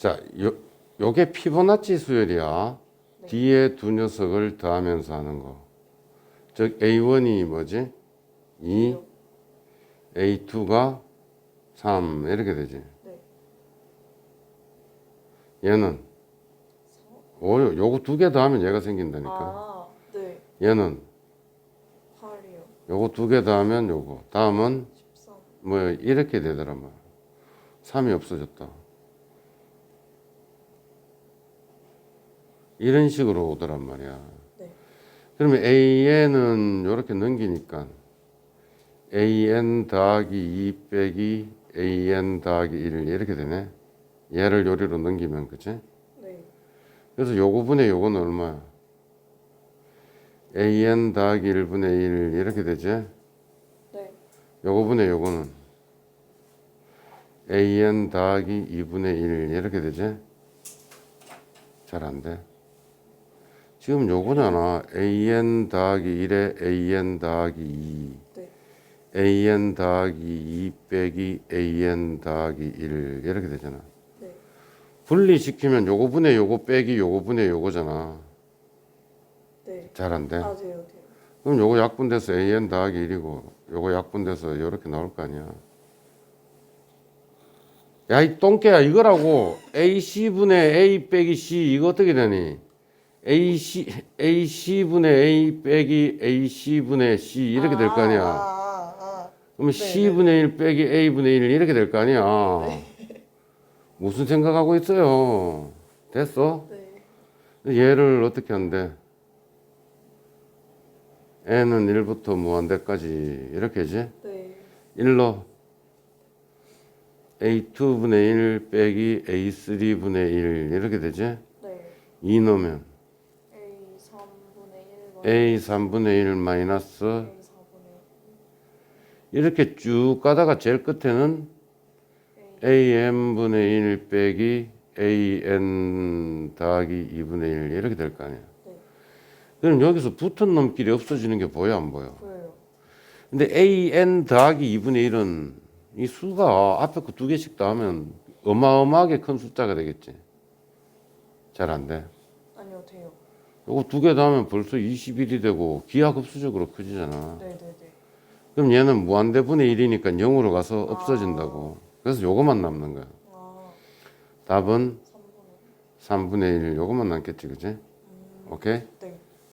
자, 요, 요게 피보나치 수열이야. 네. 뒤에 두 녀석을 더하면서 하는 거. 즉 A1이 뭐지? 2, A2가 3 이렇게 되지. 네. 얘는 오, 요거 두 개 더하면 얘가 생긴다니까. 아, 네. 얘는 8이요. 요거 두 개 더하면 요거. 다음은 13. 뭐 이렇게 되더란 말이야. 3이 없어졌다. 이런 식으로 오더란 말이야. 네. 그러면 AN은 이렇게 넘기니까 AN 더하기 2 빼기 AN 더하기 1 이렇게 되네. 얘를 요리로 넘기면 그치? 네. 그래서 요거분의 요거는 얼마야? AN 더하기 1분의 1 이렇게 되지? 네. 요거분의 요거는 AN 더하기 2분의 1 이렇게 되지? 잘 안 돼. 지금 요거잖아. AN 더하기 1에 AN 더하기 2. 네. AN 더하기 2 빼기 AN 더하기 1 이렇게 되잖아. 네. 분리시키면 요거 분의 요거 빼기 요거 분의 요거잖아. 네. 잘 안 돼. 아, 돼요, 돼요. 그럼 요거 약분돼서 AN 더하기 1이고 요거 약분돼서 이렇게 나올 거 아니야. 야 이 똥개야 이거라고 AC분의 A 빼기 C 이거 어떻게 되니? AC AC분의 A 빼기 AC분의 C 이렇게 될 거 아, 아니야. 아, 아, 아. 그러면 네, C분의 1 빼기 A분의 1 이렇게 될 거 아니야. 무슨 생각하고 있어요? 됐어? 네. 얘를 어떻게 한대? n은 1부터 무한대까지 이렇게지? 네. 1로 a2분의 1 빼기 a3분의 1 이렇게 되지? 네. 2 넣으면 A 3분의 1과 a 3분의 1 마이너스 A 4분의 이렇게 쭉 가다가 제일 끝에는 am분의 1 빼기 an 더하기 2분의 1 이렇게 될 거 아니야. 네. 그럼 여기서 붙은 놈끼리 없어지는 게 보여 안 보여? 보여요. 근데 an 더하기 2분의 1은 이 수가 앞에 거 두 개씩 더하면 어마어마하게 큰 숫자가 되겠지. 잘 안 돼. 아니요, 돼요. 요거 두개 더하면 벌써 21이 되고 기하급수적으로 커지잖아. 네, 네, 네. 그럼 얘는 무한대분의 1이니까 0으로 가서 없어진다고. 그래서 요거만 남는 거야. 아, 답은 3분의 3분의 1 요거만 남겠지, 그지? 오케이? 네.